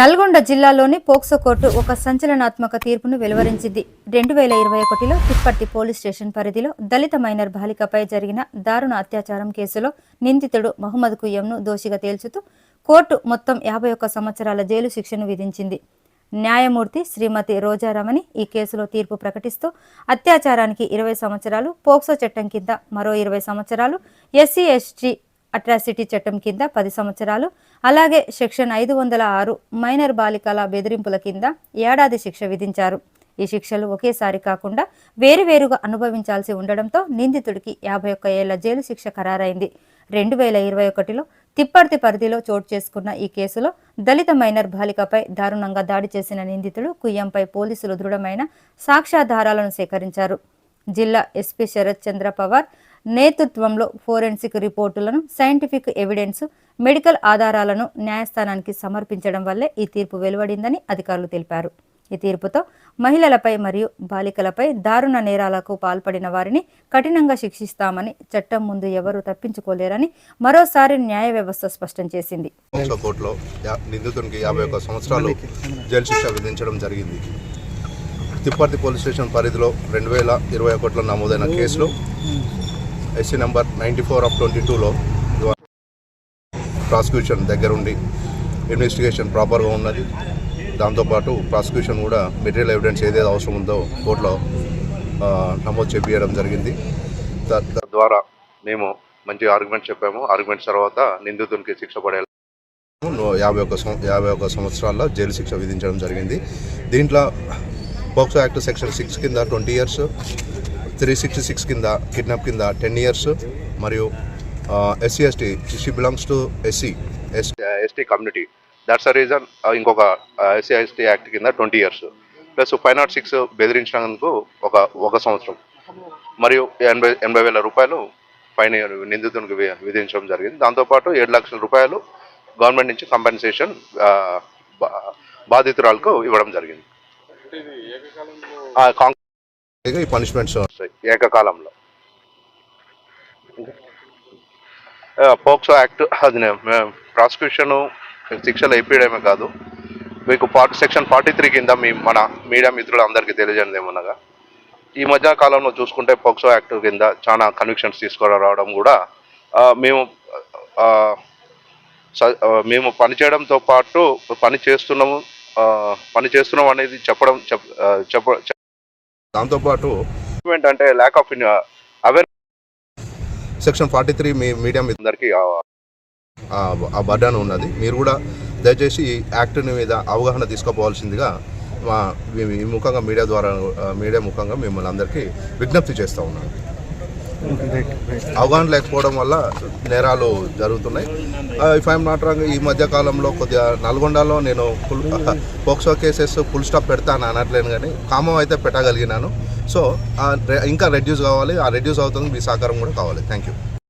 నల్గొండ జిల్లాలోని POCSO court ఒక సంచలనాత్మక తీర్పును వెలువరించింది. రెండు వేల ఇరవై ఒకటిలో తిప్పర్తి పోలీస్ స్టేషన్ పరిధిలో దళిత మైనర్ బాలికపై జరిగిన దారుణ అత్యాచారం కేసులో నిందితుడు మహమ్మద్ కుయ్యంను దోషిగా తేల్చుతూ కోర్టు మొత్తం యాభై ఒక్క సంవత్సరాల జైలు శిక్షను విధించింది. న్యాయమూర్తి శ్రీమతి రోజారమణి ఈ కేసులో తీర్పు ప్రకటిస్తూ అత్యాచారానికి ఇరవై సంవత్సరాలు పోక్సో చట్టం కింద మరో ఇరవై సంవత్సరాలు ఎస్సీ ఎస్టీ అట్రాసిటీ చట్టం కింద పది సంవత్సరాలు అలాగే సెక్షన్ ఐదు వందల ఆరు మైనర్ బాలికల బెదిరింపుల కింద ఏడాది శిక్ష విధించారు. ఈ శిక్షలు ఒకేసారి కాకుండా వేరువేరుగా అనుభవించాల్సి ఉండడంతో నిందితుడికి యాభై ఒక్క ఏళ్ళ జైలు శిక్ష ఖరారైంది. రెండు వేల ఇరవై ఒకటిలో తిప్పర్తి పరిధిలో చోటు చేసుకున్న ఈ కేసులో దళిత మైనర్ బాలికపై దారుణంగా దాడి చేసిన నిందితుడు కుయ్యంపై పోలీసులు దృఢమైన సాక్ష్యాధారాలను సేకరించారు. జిల్లా ఎస్పీ శరత్ చంద్ర పవార్ నేతృత్వంలో ఫోరెన్సిక్ రిపోర్టులను సైంటిఫిక్ ఎవిడెన్స్ మెడికల్ ఆధారాలను న్యాయస్థానానికి సమర్పించడం వల్లే ఈ తీర్పు వెలువడిందని అధికారులు తెలిపారు. ఈ తీర్పుతో మహిళలపై మరియు బాలికలపై దారుణ నేరాలకు పాల్పడిన వారిని కఠినంగా శిక్షిస్తామని చట్టం ముందు ఎవరూ తప్పించుకోలేరని మరోసారి న్యాయ వ్యవస్థ స్పష్టం చేసింది. కోర్టులో నిందితునికి యాభై ఒక్క సంవత్సరాలు జైలు శిక్ష విధించడం జరిగింది. తిప్పర్తి పోలీస్ స్టేషన్ పరిధిలో రెండు వేల ఇరవై ఒకటిలో నమోదైన కేసులో SC number ninety four of twenty టూలో ప్రాసిక్యూషన్ దగ్గరుండి ఇన్వెస్టిగేషన్ ప్రాపర్గా ఉన్నది. దాంతోపాటు ప్రాసిక్యూషన్ కూడా మెటీరియల్ ఎవిడెన్స్ ఏదైతే అవసరం ఉందో కోర్టులో నమోదు చేపించడం జరిగింది. త- తద్వారా మేము మంచి ఆర్గ్యుమెంట్ చెప్పాము. ఆర్గ్యుమెంట్ తర్వాత నిందితునికి శిక్ష పడే యాభై ఒక యాభై ఒక్క సంవత్సరాల్లో జైలు శిక్ష విధించడం జరిగింది. దీంట్లో పోక్సో యాక్ట్ సెక్షన్ సిక్స్ కింద twenty years three sixty six కింద కిడ్నాప్ కింద టెన్ ఇయర్స్ మరియు SC ST she belongs to SC ST community. That's a reason ఇంకొక ఎస్సీ ఎస్టీ యాక్ట్ కింద twenty years. Plus five not six బెదిరించినందుకు ఒక ఒక సంవత్సరం. మరియు ఎనభై ఎనభై వేల రూపాయలు ఫైన్ నిందితునికి విధించడం జరిగింది. దాంతోపాటు ఏడు లక్షల రూపాయలు గవర్నమెంట్ నుంచి కంపెన్సేషన్ బాధితురాలకు ఇవ్వడం జరిగింది. ఆ, కాంగ్- ఈ పనిష్మెంట్స్ వస్తాయి ఏకకాలంలో. పోక్సో యాక్ట్ అది ప్రాసిక్యూషన్ శిక్షలు అయిపోయడమే కాదు. మీకు పార్ట్ సెక్షన్ ఫార్టీ త్రీ కింద మీ మన మీడియా మిత్రులందరికీ తెలియజేయండి ఏమనగా ఈ మధ్య కాలంలో చూసుకుంటే పోక్సో యాక్ట్ కింద చాలా కన్విక్షన్స్ రావడం కూడా మేము మేము పని చేయడంతో పాటు పని చేస్తున్నాము పని చేస్తున్నాం అనేది చెప్పడం చెప్ప దాంతోపాటు అంటే lack of aware section forty three me media అందరికీ ఆ బర్డన్ ఉన్నది. మీరు కూడా దయచేసి ఈ యాక్ట్ మీద అవగాహన తీసుకోపోవాల్సిందిగా మా ముఖంగా మీడియా ద్వారా మీడియా ముఖంగా మిమ్మల్ని అందరికీ విజ్ఞప్తి చేస్తూ ఉన్నాను. అవగాహన లేకపోవడం వల్ల నేరాలు జరుగుతున్నాయి. ఇఫ్ ఐఎమ్ నాట్ రాంగ్ ఈ మధ్య కాలంలో కొద్దిగా నల్గొండలో నేను full POCSO cases full stop పెడతాను అనట్లేను కానీ కామం అయితే పెట్టగలిగినాను. సో ఇంకా రెడ్యూస్ కావాలి. ఆ రెడ్యూస్ అవుతుంది మీ సహకారం కూడా కావాలి. Thank you